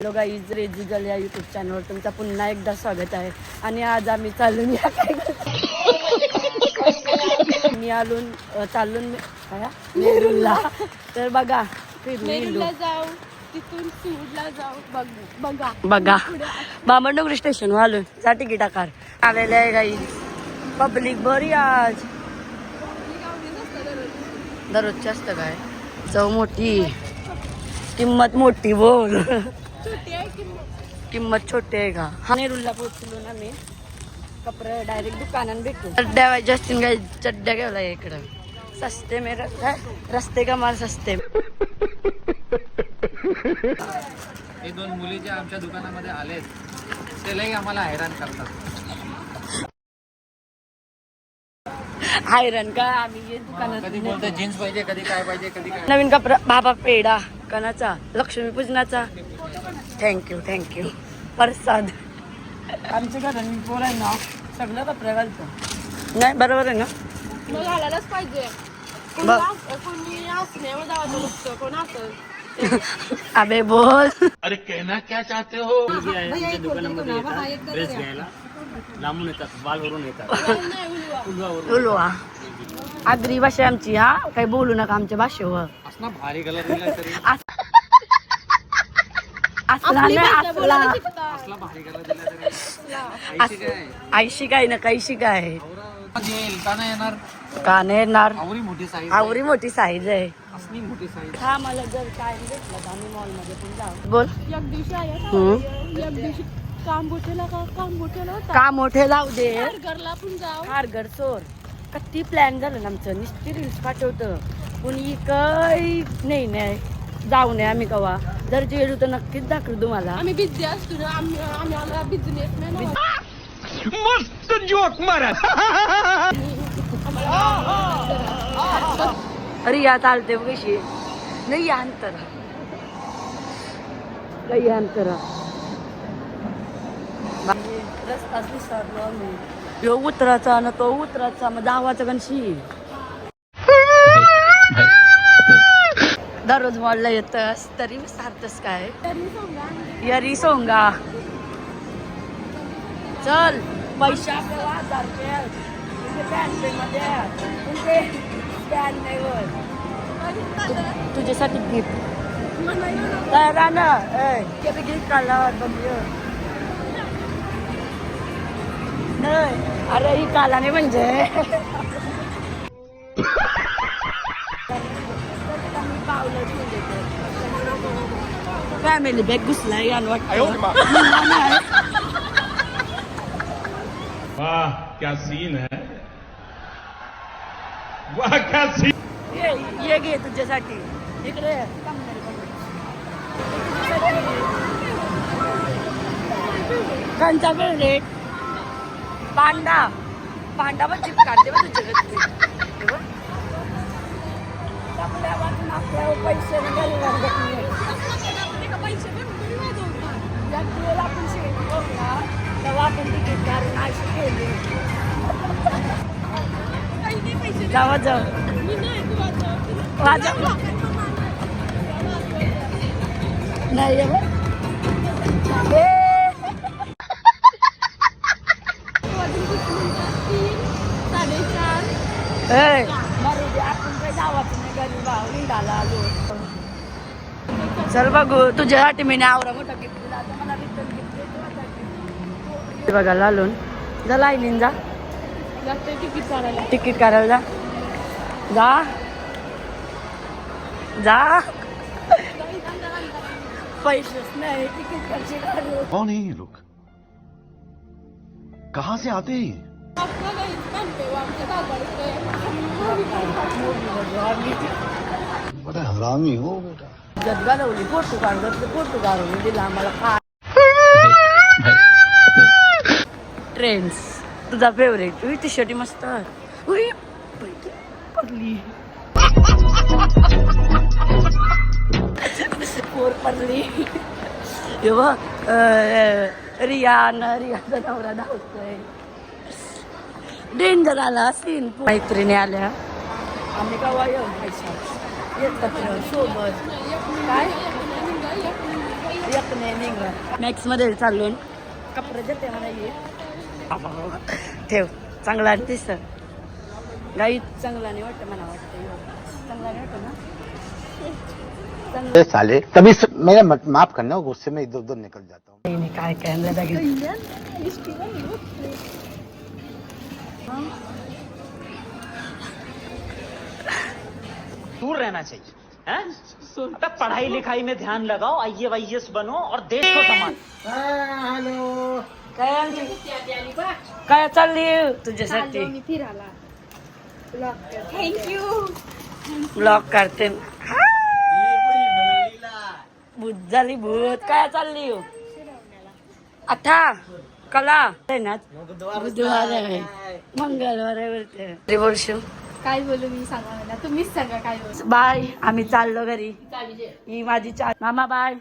Hello guys रेजिगल या YouTube चॅनलवर तुमचं पुन्हा एकदा स्वागत आहे. आणि आज आम्ही चालून या काय मी आलून चालून काय? तर बघा जाऊ तिथून सूडला जाऊ. बघ बघा. बघा. बामणडोंगरी स्टेशन आलो जा तिकीटा कार आलेले आहे गाई पब्लिक बरी आज. दररोजची असतं काय? चव मोठी. किंमत मोठी बोल. छोटी आहे की किंमत छोटी आहे का? हा. नेरूरला पोहोचलो ना मी. कपडे डायरेक्ट दुकानात भेटू चड्ड्या पाहिजे असतील काय चड्ड्या घ्यायला इकडं. सस्ते मे? रस्ते का माल सस्ते हे दोन मुली जे आमच्या दुकानामध्ये आलेत ते लई आम्हाला हैराण करतात. हायरन का? आम्ही ये कधी दुकानात बोलते जीन्स पाहिजे कधी काय पाहिजे कधी काय? नवीन कपडा बाबा पेढा. कणाचा लक्ष्मीपूजनाचा थँक्यू थँक्यू प्रसाद. आमच्या घरात मी पोरांना सगळं कपडे घालतो. नाही बरोबर आहे ना? मग घालायलाच पाहिजे. कोणी बघ. हस- कोणी हसण्यावर जावं बघतं कोण हसत अबे बोल. अरे कहना क्या चाहते हो? लांबून येतात बालवरून येतात. नाही उलवा. उलवा. आगरी भाषा आहे आमची हा? काही बोलू नका आमच्या भाषेवर. असला भारी कलर दिला तरी. असला आपली नाही भाषा असला. बोलायला शिकतात. असला भारी कलर दिला तरी. आईशी काय? आईशी काय ना काहीशी काय? येईल का नाही येणार? का नाही येणार? आवरी मोठी साईज आवरी मोठी साईज आहे. असली मोठी साईज हा मला जर काय भेटलं तर आम्ही मॉलमध्ये पण जाऊ. बोल. एक दिवशी आहे हम्म. ना, एक दिवशी काम का? काम बोटेला होता. का मोठे लावू दे. पण जाऊ. हारगड चोर किती प्लॅन झालं ना आमचं. नुसती रील्स पाठवतं. कुणी काही नाही नाही. जाऊ नये आम्ही कवा. जर गेलो तर नक्कीच दाखवू तुम्हाला. आम्ही बिझी असतो ना. आम्ही आम्ही आम्हाला मस्त जोक मारा अरे या चालते कशी. नाही या अंतर. काही अंतर. रस्ताच विसरलो आम्ही. ह्यो उतराचा ना तो उतराचा मग जावाचा कणशी दररोज मॉलला येतस तरी विसरतस काय? यरी सोंगा. चल पैसे आपल्याला हजार रुपये आहेत. तुझे पॅन पे मध्ये आहेत. तुझे पॅन नाही वर तु- तुझ्यासाठी गिफ्ट तयार राहा ना ए कधी गिफ्ट काढला अरे ही काला नाही म्हणजे. फॅमिली बॅग घुसला यान वाटतं. वाह क्या सीन है. वाह क्या सीन ये ये घे तुझ्यासाठी. इकडे. कंचा रेट पांडा. पांडा पण चिप काढते बघ पैसे ना तेव्हा आपण तिकीट काढून अशी केली. जावा जाऊ वाजव नाही चल बघू तुझ्यासाठी मी आवरा मोठा गिफ्ट दिला आता मला रिटर्न गिफ्ट बघायला आलो जा जा जाते तिकीट काढायला तिकीट काढायला जा जा जा पैसेच नाही तिकीट कशी काढू कौन है ये लोग? कहाँ से आते हैं? बड़ा हरामी हो बेटा। जत घालवली फोटो काढत फोटो काढून दिला आम्हाला. काय ट्रेंड्स तुझा फेवरेट उई शर्ट मस्त उई पडली. पोर पडली. रियान रियाचा नवरा धावतोय. डेंजर आला सीन मैत्रिणी आल्या. आम्ही का येऊन मध्ये चाललो मला बाबा, बाबा. ठेव चांगला दिसत. गाई चांगला नाही वाटतं मला वाटतं चांगला नाही वाटतं ना? साले तभी मेरा माफ़ करना गुस्से में इधर उधर निकल जाता हूँ। नाही, नाही, काय काय आणलं दूर रहना चाहिए हैं? अबे पढ़ाई लिखाई में ध्यान लगाओ आई वाई बनो और देश को संभाल। काय आणली काय चालली तुझ्यासाठी ब्लॉक करते भूत। झाली भूत काय चालली आता कला। ना बुधवार मंगळवार बोलते काय बोलू मी सांगा मला. तुम्हीच सांगा काय बोलू. बाय आम्ही चाललो घरी. ही माझी चा मामा बाय.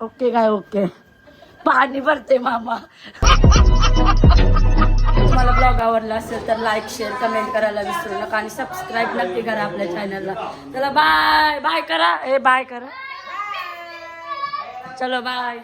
ओके. काय ओके. पाणी भरते मामा. तुम्हाला ब्लॉग आवडला असेल तर लाईक शेअर कमेंट करायला विसरू नका आणि सबस्क्राईब नक्की करा आपल्या चॅनलला चला बाय बाय करा. ए बाय करा. चलो बाय.